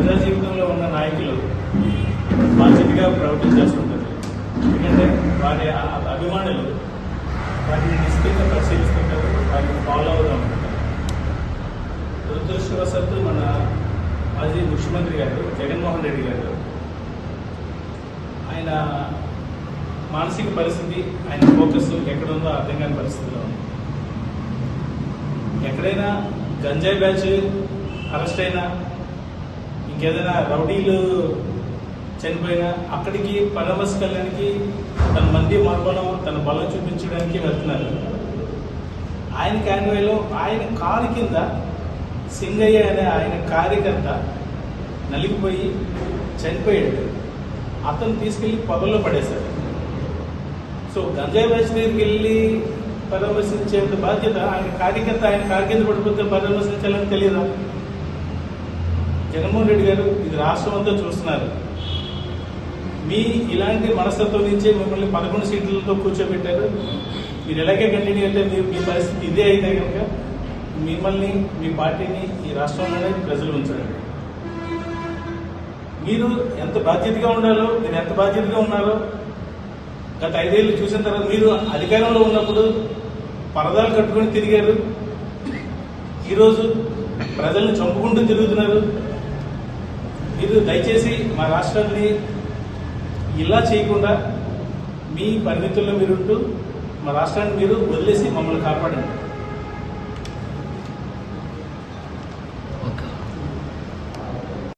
ప్రజా జీవితంలో ఉన్న నాయకులు బాధ్యతగా ప్రవర్తించాల్సి ఎందుకంటే వారి ఆ- అభిమానులు వాటిని నిశ్చితంగా పరిశీలిస్తుంటారు వాటిని ఫాలో అవుతూ ఉంటారు. దురదృష్టవశాత్తు మన మాజీ ముఖ్యమంత్రి గారు జగన్మోహన్ రెడ్డి గారు ఆయన మానసిక పరిస్థితి ఆయన ఫోకస్ ఎక్కడుందో అర్థం కాని పరిస్థితిలో ఉంది. ఎక్కడైనా గంజాయి బ్యాచ్ అరెస్ట్ అయినా ఇంకేదైనా రౌడీలు చనిపోయినా అక్కడికి పరామర్శకల్యానికి తన మంది మర్బలం తన బలం చూపించడానికి వెళ్తున్నారు. ఆయన క్యాన్వేలో ఆయన కారు కింద సింగయ్య అనే ఆయన కార్యకర్త నలిగిపోయి చనిపోయాడు. అతను తీసుకెళ్ళి పొదల్లో పడేశాడు. సో గంజాయి బ్యాచ్ దగ్గరికి వెళ్ళి పరామర్శించే బాధ్యత ఆయన కార్యకర్త ఆయన కారు కింద పడిపోతే పరామర్శించాలని తెలియదా? జగన్మోహన్ రెడ్డి గారు ఇది రాష్ట్రం అంతా చూస్తున్నారు. మీ ఇలాంటి మనస్తత్వం నుంచే మిమ్మల్ని పదకొండు సీట్లతో కూర్చోబెట్టారు. మీరు ఎలాగే కంటిన్యూ అయితే మీరు మీ పరిస్థితి ఇదే అయితే కనుక మిమ్మల్ని మీ పార్టీని ఈ రాష్ట్రంలోనే ప్రజలు ఉంచారు మీరు ఎంత బాధ్యతగా ఉండాలో మీరు ఎంత బాధ్యతగా ఉన్నారో గత ఐదేళ్ళు చూసిన తర్వాత మీరు అధికారంలో ఉన్నప్పుడు పరదాలు కట్టుకొని తిరిగారు. ఈరోజు ప్రజల్ని చంపుకుంటూ తిరుగుతున్నారు. మీరు దయచేసి మా రాష్ట్రాన్ని ఇలా చేయకుండా మీ పరిమితుల్లో మీరుంటూ మా రాష్ట్రాన్ని మీరు వదిలేసి మమ్మల్ని కాపాడండి.